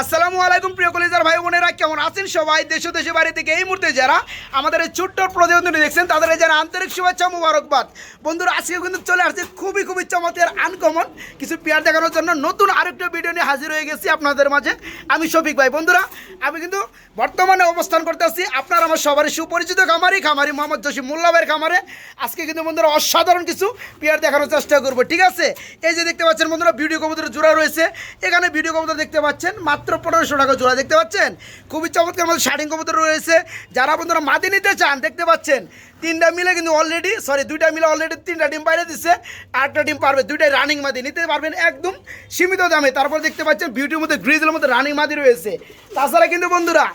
আসসালামু আলাইকুম, প্রিয় কলেজার ভাই বোনেরা, কেমন আছেন সবাই? দেশ দেশে বাড়ি থেকে এই মুহূর্তে যারা আমাদের এই ছোট্ট প্রতিবেদনটি দেখছেন, তাদের যারা আন্তরিক শুভেচ্ছা মুবারকবাদ। বন্ধুরা, আজকে কিন্তু চলে আসছে খুবই খুবই চমৎকার আনকমন কিছু পেয়ার দেখানোর জন্য নতুন আরেকটা ভিডিও নিয়ে হাজির হয়ে গেছি আপনাদের মাঝে, আমি শফিক ভাই। বন্ধুরা, আমি কিন্তু বর্তমানে অবস্থান করতে আসছি আপনার আমার সবারই সুপরিচিত খামারি খামারি মোহাম্মদ জসিম মোল্লাবের খামারে। আজকে কিন্তু বন্ধুরা অসাধারণ কিছু পেয়ার দেখানোর চেষ্টা করব, ঠিক আছে? এই যে দেখতে পাচ্ছেন বন্ধুরা ভিডিও কবুতরের জোড়া রয়েছে। এখানে ভিডিও কবুতর দেখতে পাচ্ছেন, মাত্র পনেরোশো টাকা জোড়া, দেখতে পাচ্ছেন? খুবই চমৎকার আমাদের শার্টিং কবুতর রয়েছে। যারা বন্ধুরা মাদি নিতে চান, দেখতে পাচ্ছেন, তিনটা মিলে কিন্তু অলরেডি সরি দুইটা মিলে অলরেডি তিনটা ডিম বাইরে দিচ্ছে আটটা ডিম পারবে, দুইটাই রানিং মাদি, নিতে পারবেন একদম সীমিত দামে। তারপর দেখতে পাচ্ছেন বিউটির মধ্যে গ্রিজের মধ্যে রানিং মাদি রয়েছে। তাছাড়া কিন্তু বন্ধুরা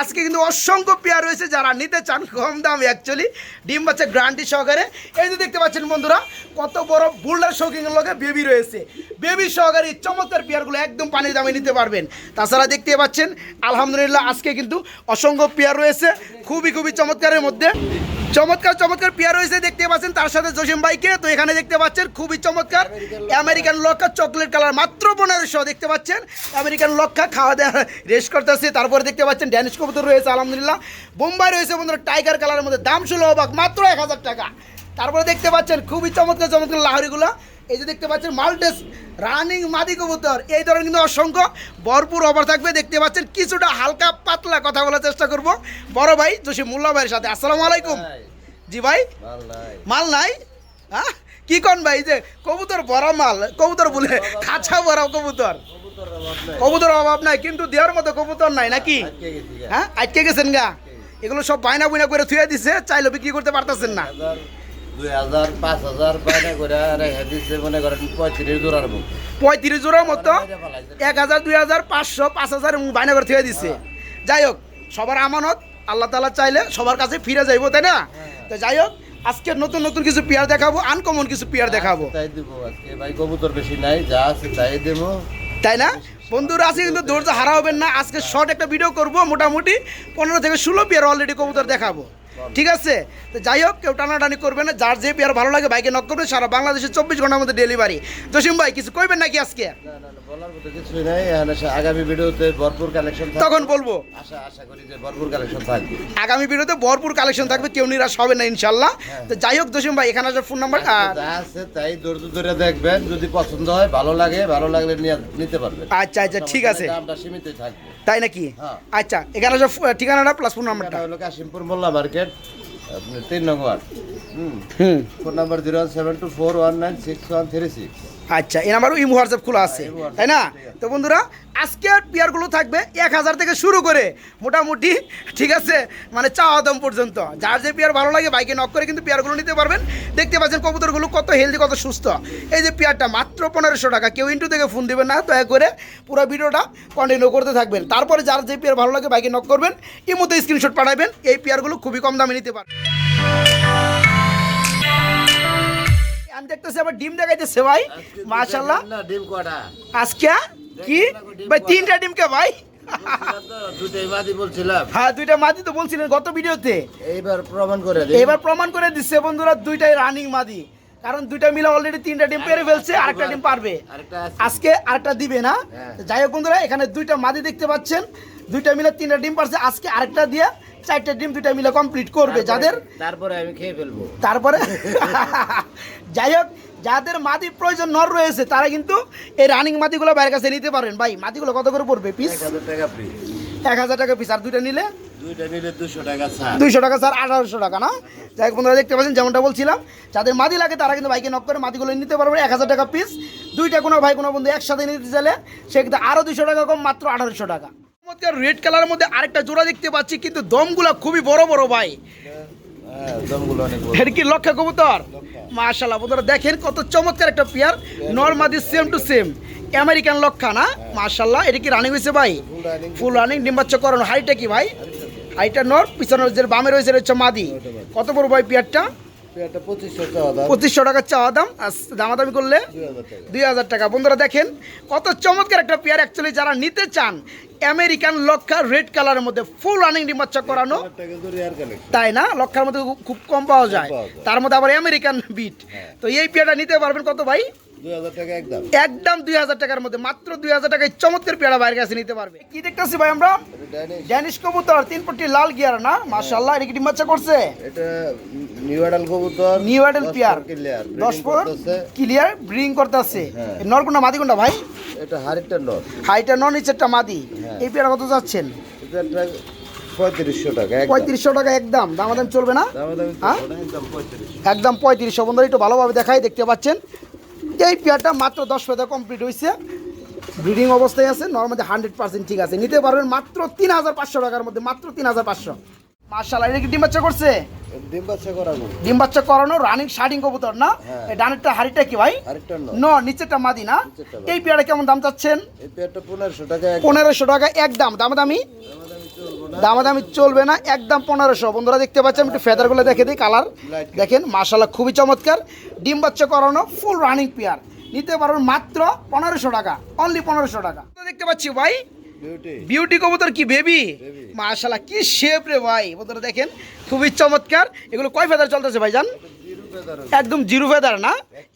আজকে কিন্তু অসংখ্য পেয়ার রয়েছে যারা নিতে চান কম দাম অ্যাকচুয়ালি ডিম বাচ্চা গ্রান্টি সহকারে। এই যে দেখতে পাচ্ছেন বন্ধুরা, কত বড় বুল্ডার শৌখিনের লোকে বেবি রয়েছে। বেবি সহকারে চমৎকার পেয়ারগুলো একদম পানির দামে নিতে পারবেন। তাছাড়া দেখতে পাচ্ছেন, আলহামদুলিল্লাহ আজকে কিন্তু অসংখ্য পেয়ার রয়েছে। খুবই খুবই চমৎকারের মধ্যে। চমৎকার চমৎকার পেয়ার রয়েছে দেখতে পাচ্ছেন, তার সাথে জসিম ভাইকে। তো এখানে দেখতে পাচ্ছেন, খুবই চমৎকার। আমেরিকান লক্ষা চকলেট কালার মাত্র পনেরোশো, দেখতে পাচ্ছেন? আমেরিকান লক্ষা খাওয়া দাওয়া রেস্ট করতেছে। তারপরে দেখতে পাচ্ছেন ড্যানিশ কবুতর রয়েছে, আলহামদুলিল্লাহ। বোম্বাই রয়েছে, বন্ধুরা টাইগার কালারের মধ্যে। দাম ছিল অবাক, মাত্র এক হাজার টাকা। তারপরে দেখতে পাচ্ছেন, খুবই চমৎকার চমৎকার লাহরিগুলো। এই যে দেখতে পাচ্ছেন মাল্টেস রানিং মাদি কবুতর। এই ধরনের কিন্তু অসংখ্য ভরপুর অফার থাকবে। দেখতে পাচ্ছেন কিছুটা হালকা পাতলা কথা বলার চেষ্টা করব। বড় ভাই জসিম মোল্লা ভাইয়ের সাথে। আসসালামু আলাইকুম। জি ভাই। মাল নাই। হ্যাঁ কি কোন ভাই যে কবুতর বড় মাল কবুতর বলে খাঁচা বড় কবুতর। কবুতর অভাব নাই। কিন্তু দেওয়ার মতো কবুতর নাই নাকি? হ্যাঁ আটকে গেছেন গা? এগুলো সব বায়না বুয়না করে থুয়ে দিছে চাইলে বিক্রি করতে পারতেছেন না। দুই হাজার পাঁচ হাজার বাইনা করে রেখে দিচ্ছে মনে করেন পঁয়ত্রিশ জোড়ার মুখ পঁয়ত্রিশ জোড়ার মতো? এক হাজার দুই হাজার পাঁচশো পাঁচ হাজার বায়না করে থুয়ে দিছে। যাই হোক সবার আমানত আল্লাহ তালা চাইলে সবার কাছে ফিরে যাইবো তাই না? তো যাই হোক আজকে নতুন নতুন কিছু পেয়ার দেখাবো আনকমন কিছু পেয়ার দেখাবো। তাই দিব আজকে ভাই কবুতর বেশি নাই যা আছে তাই দেবো। তাই না? বন্ধুরা আছে কিন্তু ধৈর্য হারা হবেন না। আজকে শর্ট একটা ভিডিও করব মোটামুটি পনেরো থেকে ষোলো পেয়ার অলরেডি কবুতর দেখাবো। ঠিক আছে? তো যাই হোক কেউ টানাটানি করবে না। যার যে পেয়ার ভালো লাগে বাইকে নক করবে সারা বাংলাদেশে চব্বিশ ঘণ্টার মধ্যে ডেলিভারি জসিম ভাই কিছু কইবেন নাকি আজকে? আগামী ভিডিওতে ভরপুর কালেকশন তখন বলব। আশা আশা করি যে ভরপুর কালেকশন থাকবে। আগামী ভিডিওতে ভরপুর কালেকশন থাকবে কেউ নিরাশ হবে না ইনশাল্লাহ। তো যাই হোক জসিম ভাই এখানে আসার ফোন নাম্বার আছে তাই ধৈর্য ধরে দেখবেন। যদি পছন্দ হয় ভালো লাগে ভালো লাগলে নিতে পারবেন। আচ্ছা আচ্ছা ঠিক আছে। সীমিতই থাকবে। তাই নাকি? হ্যাঁ। আচ্ছা এখানে ঠিকানাটা প্লাস ফোন নাম্বারটা হলো কাশিমপুর মোল্লা মার্কেট আপনি তিন নম্বর হুম। Phone number zero seven two four one nine six one three six. আচ্ছা এ নাম্বারও ইমো হোয়াটসঅ্যাপ খোলা আছে তাই না? তো বন্ধুরা আজকের পেয়ারগুলো থাকবে এক হাজার থেকে শুরু করে মোটামুটি ঠিক আছে? মানে চাওয়া দাম পর্যন্ত। যার যে পেয়ার ভালো লাগে বাইকে নক করে কিন্তু পেয়ারগুলো নিতে পারবেন। দেখতে পাচ্ছেন কবুতরগুলো কত হেলদি কত সুস্থ। এই যে পেয়ারটা মাত্র পনেরোশো টাকা কেউ ইন্টু থেকে ফোন দেবেন না দয়া করে পুরো ভিডিওটা কন্টিনিউ করতে থাকবেন। তারপরে যার যে পেয়ার ভালো লাগে বাইকে নক করবেন এই মধ্যে স্ক্রিনশট পাঠাবেন এই পেয়ারগুলো খুবই কম দামে নিতে পারবেন। আমি দেখতেছি আবার ডিম দেখাইতেছে ভাই। মাশাল্লাহ ডিম কটা? আজকে? কি? ভাই তিনটা ভাই? দুটাই বাদি বলছিলাম। হ্যাঁ দুইটা মাদি তো বলছিলেন গত ভিডিওতে। এইবার প্রমাণ করে এবার প্রমাণ করে দিচ্ছে বন্ধুরা দুইটাই রানিং মাদি। কারণ দুইটা মিলে অলরেডি তিনটা ডিম পেরে ফেলছে আরেকটা ডিম পারবে। আজকে আরেকটা দিবে না। হ্যাঁ। যাই হোক বন্ধুরা এখানে দুইটা মাদি দেখতে পাচ্ছেন। দুইটা মিলে তিনটা ডিম পারছে। আজকে আরেকটা দিয়ে চারটা ডিম দুইটা মিলে কমপ্লিট করবে যাদের তারপরে আমি খেয়ে ফেলব। তারপরে যাই হোক যাদের মাদি প্রয়োজন নর রয়েছে তারা কিন্তু এই রানিং মাদিগুলো বাইরের কাছে নিতে পারেন। ভাই মাদিগুলো কত করে পড়বে পিস এক হাজার টাকা পিস আর দুইটা নিলে? দুইটা নিলে দুশো টাকা ছাড়। দুইশো টাকা স্যার আঠারোশো টাকা না? যাই হোক বন্ধুরা দেখতে পাচ্ছেন যেমনটা বলছিলাম যাদের মাদি লাগে তারা কিন্তু বাইকে নক করে মাদিগুলো নিতে পারবে। এক হাজার টাকা পিস দুইটা কোনো ভাই কোনো বন্ধু একসাথে নিতে চাইলে সেক্ষেত্রে আরও দুশো টাকা কম মাত্র আঠারোশো টাকা। চমৎকার রেড কালারের মধ্যে আরেকটা জোড়া দেখতে পাচ্ছি কিন্তু দমগুলো খুবই বড় বড় ভাই। হ্যাঁ। এটা কি লক্ষা কবুতর? মাশাল্লাহ বন্ধুরা দেখেন কত চমৎকার একটা পেয়ার নর্মাদি সেম টু সেম আমেরিকান লক্ষা না? মাশাল্লাহ এটা কি রানিং হয়েছে ভাই? ফুল রানিং করানো হাইটা কি ভাই? হাইটা নর পিছনের যে বামে রয়েছে এটা মাদি। কত বড় ভাই পেয়ারটা পঁচিশশো চাওয়া দাম। আর দামাদামি করলে দুই হাজার টাকা। বন্ধুরা দেখেন কত চমৎকার একটা পেয়ার অ্যাকচুয়ালি যারা নিতে চান আমেরিকান লক্ষা রেড কালারের মধ্যে ফুল রানিং করানো। তাই না? লক্ষার মধ্যে খুব- কম পাওয়া যায়। তার মধ্যে আবার আমেরিকান বিট তো এই পেয়ারটা নিতে পারবেন কত ভাই? একদম একদম দুই হাজার টাকার মধ্যে মাত্র দুই হাজার টাকায় চমৎকার পেয়ারা বাইরের কাছে নিতে পারবে। কি দেখতেছি ভাই আমরা? ড্যানিশ কবুতর তিন পট্টি লাল গিয়ার না? মাশাআল্লাহ এটা কি ডিম বাচ্চা করছে? এটা নিউ অ্যাডাল কবুতর নিউ অ্যাডেল পেয়ার। দশ পর ক্লিয়ার ব্রিং করতেছে। হ্যাঁ। নরকুন্ডা ভাই? এটা নিচেরটা মাদি। হ্যাঁ। এই পেয়ারা কত যাচ্ছেন? পঁয়ত্রিশশো টাকা একদম পঁয়ত্রিশশো টাকা একদম দামাদাম চলবে না? দামে দামি হ্যাঁ? একদম পঁয়ত্রিশশো। একদম পঁয়ত্রিশশো। বন্ধুরা একটু ভালোভাবে দেখাই দেখতে পাচ্ছেন। এই পেয়ারটা মাত্র দশ ফেদা কমপ্লিট হয়েছে ব্রিডিং অবস্থায় আছে নর্মালি হান্ড্রেড পার্সেন্ট ঠিক আছে। নিতে পারবেন মাত্র তিন হাজার পাঁচশো টাকার মধ্যে মাত্র তিন হাজার পাঁচশো। মার্শাল্লাহ এটা কি ডিম বাচ্চা করছে? ডিম বাচ্চা করাবো ডিম বাচ্চা করানো রানিং শার্টিং কবুতর না? হ্যাঁ। এই ডানেরটা হাড়িটা কি ভাই? ন নিচেরটা মাদি না? এই পেয়ারা কেমন দাম চাচ্ছেন? এই পেয়ারটা পনেরোশো টাকা একদম পনেরোশো টাকা দামাদামি দামে। দামি না দামাদামি চলবে না একদম পনেরোশো। বন্ধুরা দেখতে পাচ্ছেন আমি একটু ফেদারগুলো দেখে দিই কালার দেখেন মাশাল্লাহ খুবই চমৎকার। ডিম বাচ্চা করানো ফুল রানিং পেয়ার নিতে পারবেন মাত্র পনেরোশো টাকা অনলি পনেরোশো টাকা। তো দেখতে পাচ্ছি ভাই বিউটি কবুতর কি বেবি। মাশাল্লাহ কি শেপ রে ভাই। বন্ধুরা দেখেন খুবই চমৎকার। এগুলো কয় ফেদার চলতেছে জিরো ফেদার একদম জিরো ফেদার না?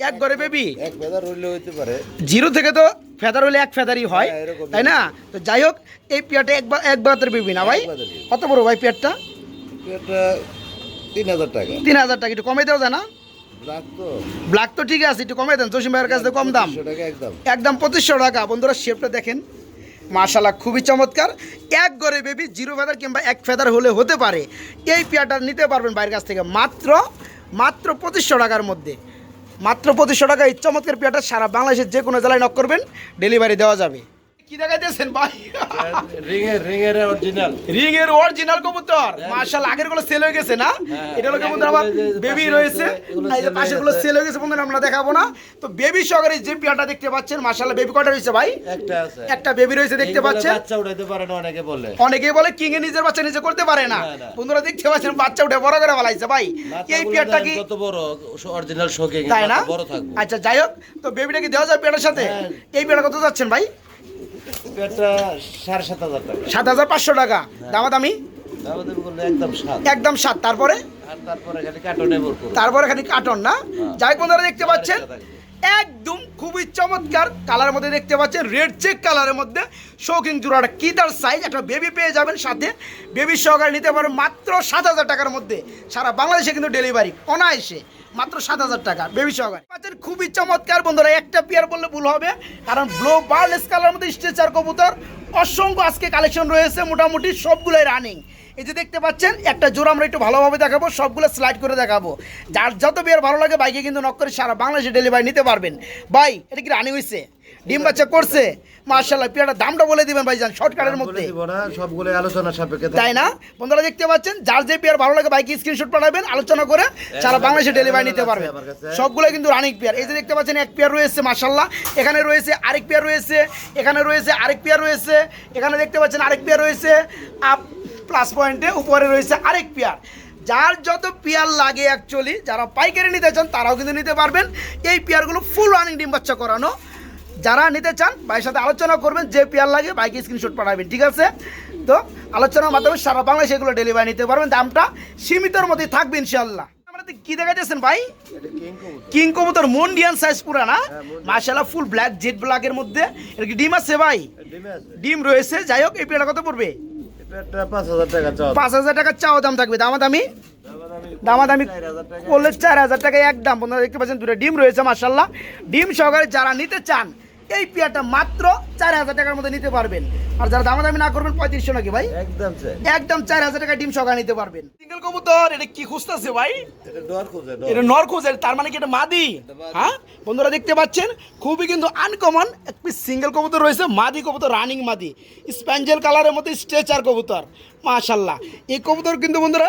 এক ঘরে বেবি এক ফেদার হইলে হইতে পারে। জিরো থেকে তো ফেদার হলে এক ফেদারই হয় হ্যাঁ, তাই না? তো যাই হোক এই পেয়ারটা একবার একবার বেবি না ভাই? কত বড় ভাই পেয়ারটা? পেয়ারটা তিন হাজার টাকা। তিন হাজার টাকা একটু কমে দেওয়া যায় না? ব্ল্যাক তো। ঠিক আছে একটু কমে দেন। জসিম ভাইয়ের কাছে কম দাম। একদম। পঁচিশশো টাকা। বন্ধুরা শেপটা দেখেন। মাশাল্লাহ খুবই চমৎকার। এক গড়ে বেবি জিরো ফেদার কিংবা এক ফেদার হলে হতে পারে। এই পেয়ারটা নিতে পারবেন বাইরের কাছ থেকে। মাত্র মাত্র পঁচিশশো টাকার মধ্যে। মাত্র পঁচিশশো টাকা এই চমৎকার পেয়ারটা সারা বাংলাদেশের যে কোনো জেলায় নক করবেন ডেলিভারি দেওয়া যাবে। কি দেখাইতেছেন ভাই? অরিজিনাল রিং এর অরিজিনাল কবুতর। মাশাআল্লাহ আগেরগুলো সেল হয়ে গেছে না? হ্যাঁ, এটা হলো কবুতর আবার বেবি রয়েছে। এই যে sell হয়ে পাশে গুলো সেল হয়ে গেছে বন্ধুরা আমরা দেখাবো না। তো বেবি সহকারে যে পিয়াটা দেখতে পাচ্ছেন মাশাআল্লাহ বেবি রয়েছে ভাই? একটা আছে। একটা বেবি রয়েছে দেখতে পাচ্ছেন। বাচ্চা উঠাইতে পারে না অনেকে বলে। অনেকেই বলে কিং এ নিজের বাচ্চা নিজে করতে পারে না। বন্ধুরা দেখতে পাচ্ছেন বাচ্চা উঠে বড় করে বলাইছে ভাই। এই পিয়ারটা কি কত বড় অরিজিনাল শোকে তাই না? বড় থাকবে। আচ্ছা যাই হোক তো বেবিটা কি দেওয়া যায় পেয়ারের সাথে? হ্যাঁ। এই পেয়ারটা কত যাচ্ছেন ভাই? পেয়ারটা সাড়ে সাত হাজার টাকা। সাত হাজার পাঁচশো টাকা। হ্যাঁ। আমাদের বললে একদম সাত। একদম সাত। তারপরে? তারপরে খালি কার্টন না? হ্যাঁ। যাই বন্ধুরা দেখতে পাচ্ছেন? একদম খুবই চমৎকার কালার মধ্যে দেখতে পাচ্ছেন। রেড চেক কালারের মধ্যে শৌখিন জোড়াটা কি তার সাইজ একটা বেবি পেয়ে যাবেন সাথে। বেবি সহকারে নিতে পারবেন মাত্র সাত হাজার টাকার মধ্যে। সারা বাংলাদেশে কিন্তু ডেলিভারি অনায়াসে। মাত্র সাত হাজার টাকা। বেবি সহকারে। খুবই চমৎকার বন্ধুরা, একটা পেয়ার বললে ভুল হবে, কারণ ব্লো বার্ল স্কালের মধ্যে স্ট্রেচার কবুতর, অসংখ্য আজকে কালেকশন রয়েছে, মোটামুটি সবগুলোই রানিং এই যে দেখতে পাচ্ছেন, একটা জোড়া আমরা একটু ভালোভাবে দেখাবো, সবগুলো স্লাইড করে দেখাবো। যার যত বিয়ার ভালো লাগে, বাইকে কিন্তু নক করে সারা বাংলাদেশে ডেলিভারি নিতে পারবেন। ভাই, এটা কি রানিং হয়েছে ডিম বাচ্চা করছে। মার্শাল্লাহ পেয়ারটার দামটা বলে দিবেন ভাইজান শর্টকাটের মধ্যে। সবগুলো আলোচনা সাপেক্ষে তাই না? বন্ধুরা দেখতে পাচ্ছেন যার যে পেয়ার ভালো লাগে বাইকে স্ক্রিনশট পাঠাবেন আলোচনা করে সারা বাংলাদেশে ডেলিভারি নিতে পারবেন। সবগুলো কিন্তু রানিং পেয়ার। এই যে দেখতে পাচ্ছেন এক পেয়ার রয়েছে মার্শাল্লাহ এখানে রয়েছে আরেক পেয়ার রয়েছে এখানে রয়েছে আরেক পেয়ার রয়েছে এখানে দেখতে পাচ্ছেন আরেক পেয়ার রয়েছে আপ প্লাস পয়েন্টে উপরে রয়েছে আরেক পেয়ার। যার যত পেয়ার লাগে অ্যাকচুয়ালি যারা পাইকারি নিতে চান তারাও কিন্তু নিতে পারবেন। এই পেয়ারগুলো ফুল রানিং ডিম বাচ্চা করানো। যারা নিতে চান ভাইয়ের সাথে আলোচনা করবেন যে পেয়ার লাগে বাইকে স্ক্রিনশট পাঠাবেন ঠিক আছে? তো আলোচনার মাধ্যমে সারা বাংলাদেশে এগুলো ডেলিভারি নিতে পারবেন। দামটা সীমিতর মধ্যে থাকবে ইনশাল্লাহ কি দেখাইতেছেন ভাই? এটা কিং কবুতর। মন্ডিয়ান সাইজ পুরা না? হ্যাঁ, মার্শাল্লাহ ফুল ব্ল্যাক জেড ব্ল্যাকের মধ্যে। এর কি ডিম আছে ভাই? ডিম রয়েছে। যাই হোক এই পেয়ারটা কত পড়বে? পাঁচ হাজার টাকা চাওয়া দাম। থাকবে। দামাদামি? দামাদামি করলে চার হাজার টাকা। একদম বন্ধুরা দেখতে পাচ্ছেন দুটো ডিম রয়েছে মার্শাল্লাহ ডিম সহকারে যারা নিতে চান এই পেয়ারটা মাত্র চার হাজার টাকার মধ্যে নিতে পারবেন। আর যারা দামাদামি না করবেন পঁয়ত্রিশশো নাকি ভাই? একদম একদম চার হাজার টাকা ডিম সহকারে নিতে পারবেন। সিঙ্গেল কবুতর এটা কি খুঁজতেছে ভাই? এটা ডর খুঁজে ডর। এটা নর খোঁজের তার মানে কি এটা মাদি। হ্যাঁ? বন্ধুরা দেখতে পাচ্ছেন খুবই কিন্তু আনকমন এক পিস সিঙ্গেল কবুতর রয়েছে মাদি কবুতর রানিং মাদি। স্প্যাঞ্জেল কালারের মধ্যে স্ট্রেচার কবুতর মাশাল্লাহ এই কবুতর কিন্তু বন্ধুরা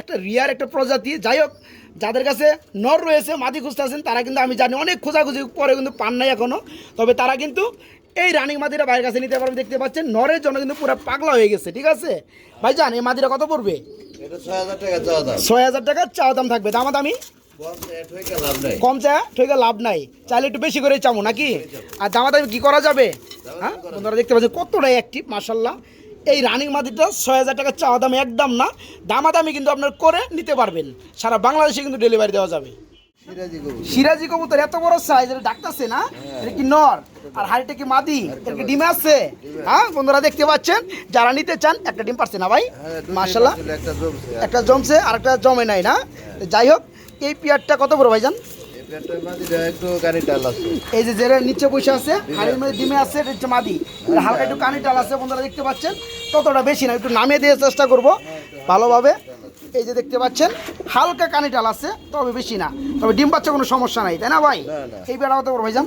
একটা রিয়ার একটা প্রজাতি। যাই হোক যাদের কাছে নর রয়েছে মাদি খুঁজতেছেন তারা কিন্তু আমি জানি অনেক খোঁজাখুঁজি পরে কিন্তু পান নাই এখনও। তবে তারা কিন্তু এই রানিং মাদিরা বাইরের কাছে নিতে পারবে দেখতে পাচ্ছেন নরের জন্য কিন্তু পুরো পাগলা হয়ে গেছে ঠিক আছে? ভাই জান এই মাদিরা কত পড়বে? ছয় হাজার টাকা চাওয়া দাম। দাম থাকবে লাভ নাই। কম চা ঠিক লাভ নাই। চাইলে একটু বেশি করে চামো নাকি? আর দামাদামি কি করা যাবে? হ্যাঁ? বন্ধুরা দেখতে পাচ্ছেন কতটাই অ্যাক্টিভ মার্শাল্লাহ এই রানিং মাদিটা ছয় হাজার টাকা চাওয়া দাম একদম না। দামাদামি কিন্তু আপনার করে নিতে পারবেন। সারা বাংলাদেশে কিন্তু ডেলিভারি দেওয়া যাবে। সিরাজি কবুতর। এত বড় সাইজ এটা ডাকতেছে না? এটা কি নর? আর হাড়িটা কি মাদি? এটা কি ডিমে আছে? হ্যাঁ বন্ধুরা দেখতে পাচ্ছেন যারা নিতে চান একটা ডিম পারছে না ভাই। হ্যাঁ, মার্শাল্লাহ একটা জমছে। আর একটা জমে নাই না। যাই হোক এই পেয়ারটা কত বড় ভাইজান? এই যে নিচে আছে মধ্যে ডিমে আছে একটু আছে দেখতে পাচ্ছেন। ততটা বেশি না, একটু নামিয়ে দিয়ে চেষ্টা করব ভালোভাবে। এই যে দেখতে পাচ্ছেন হালকা কানি ডাল আছে তবে বেশি না। তবে ডিম বাচ্চা কোনো সমস্যা নাই তাই না ভাই। এই বড় ভাইজান।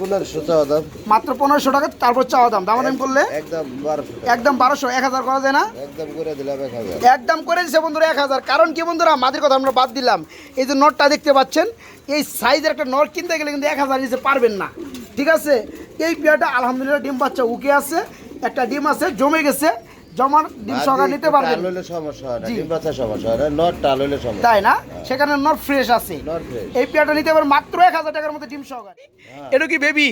পনেরোশো চাওয়া দাম। মাত্র পনেরোশো টাকা তারপর চাওয়া দাম। করলে? একদম বারোশো এক হাজার করা যায় না? একদম করে দিছে বন্ধুরা এক হাজার। কারণ কি বন্ধুরা? মাদের কথা আমরা বাদ দিলাম। এই যে নটটা দেখতে পাচ্ছেন এই সাইজের একটা নট কিনতে গেলে কিন্তু এক হাজার নিচে পারবেন না। ঠিক আছে? এই পেয়ারটা আলহামদুলিল্লাহ ডিম বাচ্চা উকে আছে একটা ডিম আছে জমে গেছে। জমার ডিম সহকার নিতে পারবেন। টাল সমস্যা হয় না ডিম বাচ্চা সমস্যা হয় না নট টাল সমস্যা তাই না? সেখানে নট ফ্রেশ আছে। এই পেয়ারটা নিতে পারবেন মাত্র এক হাজার টাকার মধ্যে ডিম সহকারে। এটা কি বেবি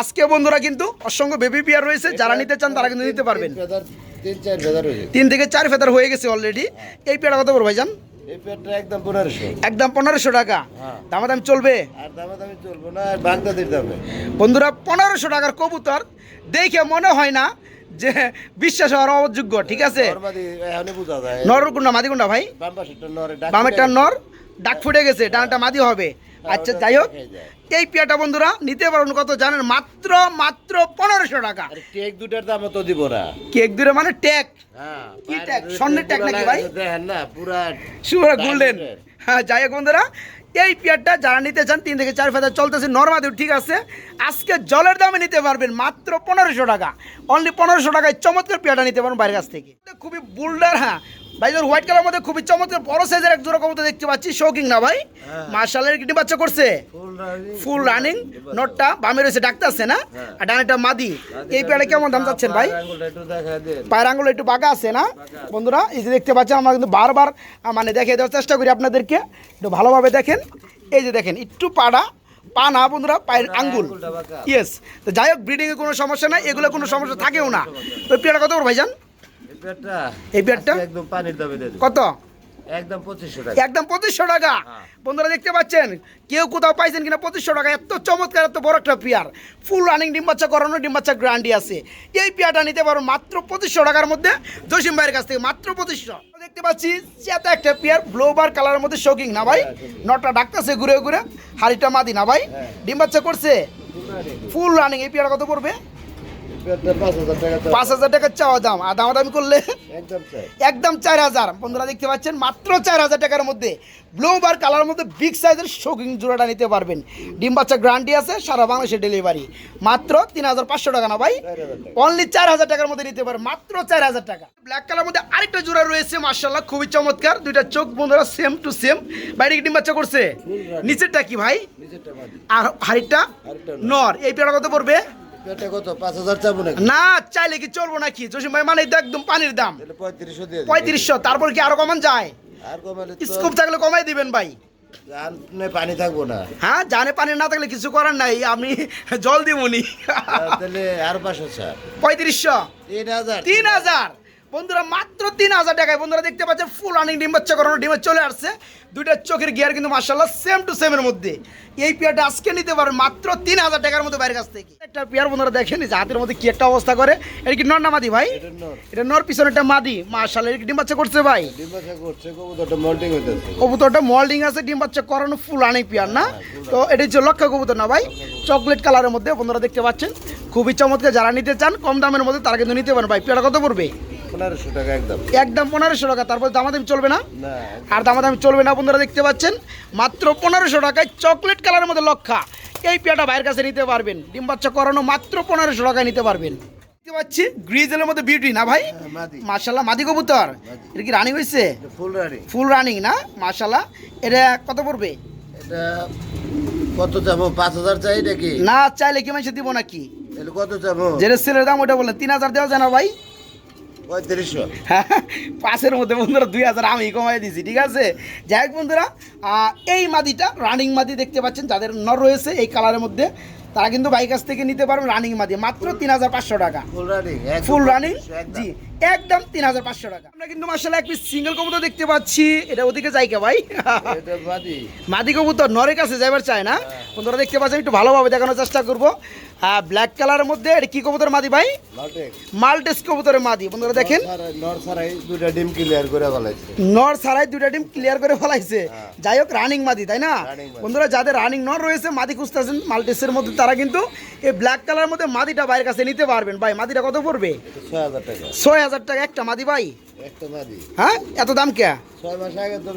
আজকে বন্ধুরা কিন্তু অসংখ্য বেবি পেয়ার রয়েছে যারা নিতে চান তারা কিন্তু নিতে পারবেন। তিন থেকে চার ফেদার হয়ে গেছে অলরেডি এই পেয়ারটা কত বড় ভাইজান? একদম পনেরোশো। টাকা। হ্যাঁ। দামাদামি চলবে? বন্ধুরা পনেরোশো টাকার কবুতর দেখে মনে হয় না যে বিশ্বাস হওয়ার অযোগ্য ঠিক আছে? যায়। নরকুন্ডা মাদিকুন্ডা ভাই? বামেরটা নর ডাক ফুটে গেছে। ডানটা মাদি হবে। আচ্ছা যাই হোক এই পেয়াটা বন্ধুরা নিতে পারবেন কত জানেন? মাত্র মাত্র পনেরোশো টাকা। কেক দুটার দাম তো দিব না। কেক দূরে মানে ট্যাগ। হ্যাঁ কি tag? স্বর্ণের tag নাকি ভাই? দেখেন না পুরা সুরা গোল্ডেন। হ্যাঁ যাই হোক বন্ধুরা এই পেয়ারটা যারা নিতে চান, তিন থেকে চার ফেদার চলতেছে। নর্মাদেও ঠিক আছে। আজকে জলের দামে নিতে পারবেন মাত্র পনেরোশো টাকা। অনলি পনেরোশো টাকায় চমৎকার পেয়ারটা নিতে পারবেন বাইরের কাছ থেকে। খুবই বুল্ডার হ্যাঁ। ভাই ধর হোয়াইট কালার মধ্যে খুবই চমৎকার বড় সাইজের এক জোড়া কবুতর দেখতে পাচ্ছি শৌকিং না ভাই? মার্শালের কিটি বাচ্চা করছে। ফুল রানি নটটা বামে রয়েছে ডাক্তার আছে না? আর ডানেরটা মাদি। এই পেয়ারটা কেমন দাম চাচ্ছেন ভাই? পায়ের আঙুল একটু বাঁকা আছে না? বন্ধুরা এই যে দেখতে পাচ্ছেন আমরা কিন্তু বারবার মানে দেখিয়ে দেওয়ার চেষ্টা করি আপনাদেরকে। একটু ভালোভাবে দেখেন। এই যে দেখেন একটু পাড়া পা না বন্ধুরা পায়ের আঙ্গুল। ইয়েস তো যাই হোক ব্রিডিংয়ে কোনো সমস্যা নাই এগুলো কোনো সমস্যা থাকেও না। তো পেয়ারা কত ভাইজান? এই পেয়ারটা? একদম পানির দামে কত? একদম পঁচিশশো টাকা। একদম পঁচিশশো টাকা? হ্যাঁ। বন্ধুরা দেখতে পাচ্ছেন কেউ কোথাও পাইছেন কিনা পঁচিশশো টাকা? এত চমৎকার এত বড় একটা পেয়ার। ফুল রানিং ডিম বাচ্চা করানো ডিম বাচ্চা গ্রান্ডি আছে। এই পেয়ারটা নিতে পারো মাত্র পঁচিশশো টাকার মধ্যে। জসিম ভাইয়ের কাছ থেকে মাত্র পঁচিশশো। দেখতে পাচ্ছি চেতা একটা পেয়ার ব্লোবার কালারের মধ্যে শৌকিং না ভাই? নটা ডাকতেছে ঘুরে ঘুরে। হাড়িটা মাদি না ভাই? ডিম বাচ্চা করছে? ফুল রানিং এই পেয়ার কত পড়বে? পাঁচ হাজার টাকা দাম। পাঁচ হাজার টাকার চাওয়া দাম। আর দামাদামি করলে? একদম চার হাজার। বন্ধুরা দেখতে পাচ্ছেন মাত্র চার হাজার টাকার মধ্যে ব্লু বার কালার মধ্যে বিগ সাইজের শৌকিং জোড়াটা নিতে পারবেন। ডিম বাচ্চা গ্রান্টি আছে সারা বাংলাদেশে ডেলিভারি মাত্র তিন হাজার পাঁচশো টাকা না ভাই। অনলি চার হাজার টাকার মধ্যে নিতে মাত্র চার হাজার টাকা। ব্ল্যাক কালার মধ্যে আরেকটা জোড়া রয়েছে মার্শাল্লাহ খুবই চমৎকার। দুইটা চোখ বন্ধুরা সেম টু সেম বাইরে কি ডিম বাচ্চা করছে? নিচেরটা কি ভাই। আর হাড়িটা? হাড়িটা নর। এই পেয়ারা কত পড়বে? পেটটা কত? পাঁচ হাজার চাবো নাকি? না চাইলে কি চলবো নাকি? জসিম ভাই মানে একদম পানির দাম। পঁয়ত্রিশশো দিয়ে পঁয়ত্রিশশো তারপর কি আরও কমান যায়? আর কমালে তো স্কুপ থাকলে কমাই দিবেন ভাই। জানে পানি থাকব না। হ্যাঁ জানে পানি না থাকলে কিছু করার নাই আমি জল দিবনি আর তাহলে আর পাঁচশো স্যার পঁয়ত্রিশশো। তিন হাজার। তিন হাজার। বন্ধুরা মাত্র তিন হাজার টাকায় বন্ধুরা দেখতে পাচ্ছেন ফুল রানিং ডিম বাচ্চা করানো ডিমে চলে আসছে। দুইটা চোখের গিয়ার কিন্তু মার্শাল্লাহ সেম টু সেমের মধ্যে। এই পেয়ারটা আজকে নিতে পারেন মাত্র তিন হাজার টাকার মধ্যে বাইরের কাছ থেকে। একটা পেয়ার বন্ধুরা দেখেন যে হাতের মধ্যে কি একটা অবস্থা করে। এটা কি নর না মাদি ভাই? এটা নর। পিছনে একটা মাদি। মার্শাল্লাহ এটা কি ডিম বাচ্চা করছে ভাই? ডিম বাচ্চা করছে কবুতরটা মল্ডিং আছে ডিম বাচ্চা করানো ফুল আনি পেয়ার না? তো এটা হচ্ছে লক্ষ্য কবুতর না ভাই? চকলেট কালারের মধ্যে বন্ধুরা দেখতে পাচ্ছেন। খুবই চমৎকার যারা নিতে চান কম দামের মধ্যে তারা কিন্তু নিতে পারেন ভাই। পেয়ারা কত পড়বে? পনেরোশো টাকা একদম। একদম পনেরোশো টাকা তারপর দামাদামি চলবে না? আর দামাদামি চলবে না বন্ধুরা দেখতে পাচ্ছেন? মাত্র পনেরোশো টাকায় চকলেট কালারের মধ্যে লক্ষা। এই পেয়াটা ভাইয়ের কাছে নিতে পারবেন। ডিম বাচ্চা করানো মাত্র পনেরোশো টাকায় নিতে পারবেন। দেখতে পাচ্ছি গ্রিজেলের মধ্যে বিউটি না ভাই? হ্যাঁ, মাদি। কবুতর। এটা কি রানিং হয়েছে ফুল রানি ফুল রানিং না? মার্শাল্লাহ এটা কত পড়বে? এটা কত চাবো? পাঁচ হাজার চাই নাকি? না চাইলে কি মানুষ দিব নাকি? কত চাবো? যেটা সেলের দাম ওটা বললেন তিন হাজার দেওয়া যায় না ভাই? পঁয়ত্রিশশো। পাঁচের মধ্যে বন্ধুরা দুই হাজার আমি কমাই দিছি ঠিক আছে? যাই হোক বন্ধুরা আহ, এই মাদিটা রানিং মাদি দেখতে পাচ্ছেন যাদের নর রয়েছে এই কালারের মধ্যে তারা কিন্তু বাইক কাছ থেকে নিতে পারবেন রানিং মাদি মাত্র তিন হাজার পাঁচশো টাকা। ফুল রানিং ফুল রানিং জি একদম তিন হাজার পাঁচশো টাকা। আমরা কিন্তু মার্শাল্লাহ এক পিস সিঙ্গেল কবুতর দেখতে পাচ্ছি। এটা ওদিকে যাই কে ভাই? মাদি। কবুতর নরের কাছে যাবার চায় না। বন্ধুরা দেখতে পাচ্ছেন একটু ভালোভাবে দেখানোর চেষ্টা করব। হ্যাঁ ব্ল্যাক কালারের মধ্যে এটা কি কবুতর মাদি ভাই? মাল্টেস কবুতরের মাদি। বন্ধুরা দেখেন। নর ছাড়াই দুটা ডিম ক্লিয়ার করে ফেলাইছে। নর ছাড়াই দুটা টিম ক্লিয়ার করে ফেলাইছে। যাই হোক রানিং মাদি তাই না? বন্ধুরা যাদের রানিং নর রয়েছে মাদি খুঁজতেছেন মাল্টেসের মধ্যে তারা কিন্তু এই ব্ল্যাক কালার মধ্যে মাদিটা বাইরের কাছে নিতে পারবেন। ভাই মাদিটা কত পড়বে? ছয় হাজার টাকা। ছয় হাজার টাকা একটা মাদি ভাই? একটা মাদি। হ্যাঁ? এত দাম কে? ছয় মাস আগে তো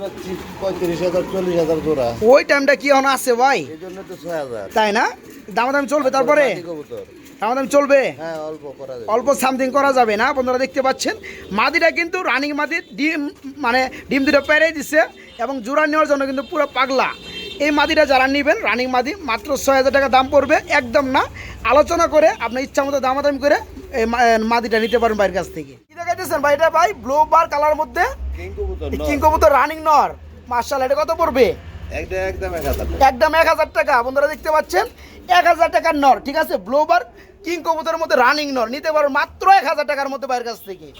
পঁয়ত্রিশ হাজার চল্লিশ হাজার জোড়া। ওই টাইমটা কি এখন আছে ভাই? এই জন্য তো ছয় হাজার। তাই না? দামাদামি চলবে তারপরে? দামাদামি চলবে? হ্যাঁ অল্প করা যাবে। অল্প সামথিং করা যাবে না বন্ধুরা দেখতে পাচ্ছেন। মাদিটা কিন্তু রানিং মাদি ডিম মানে ডিম দুটো পেরে দিচ্ছে এবং জোড়া নেওয়ার জন্য কিন্তু পুরো পাগলা। এই মাদিটা যারা নেবেন রানিং মাদি মাত্র ছয় হাজার টাকা দাম পড়বে একদম না। আলোচনা করে আপনার ইচ্ছা মতো দামাদামি করে এই মা- মাদিটা নিতে পারেন বাইরের কাছ থেকে। কি দেখাইতেছেন ভাই এটা ভাই? ব্লু বার কালার মধ্যে? কিং কবুতর নর। কিং কবুতর রানিং নর। মার্শাল এটা কত পড়বে? একদম এক হাজার টাকা। একদম এক হাজার টাকা। বন্ধুরা দেখতে পাচ্ছেন? এক হাজার টাকার নর ঠিক আছে? ব্লোবার কিং কবুতরের মধ্যে রানিং নর। নিতে পারো মাত্র এক হাজার টাকার মধ্যে বাইরের কাছ থেকে।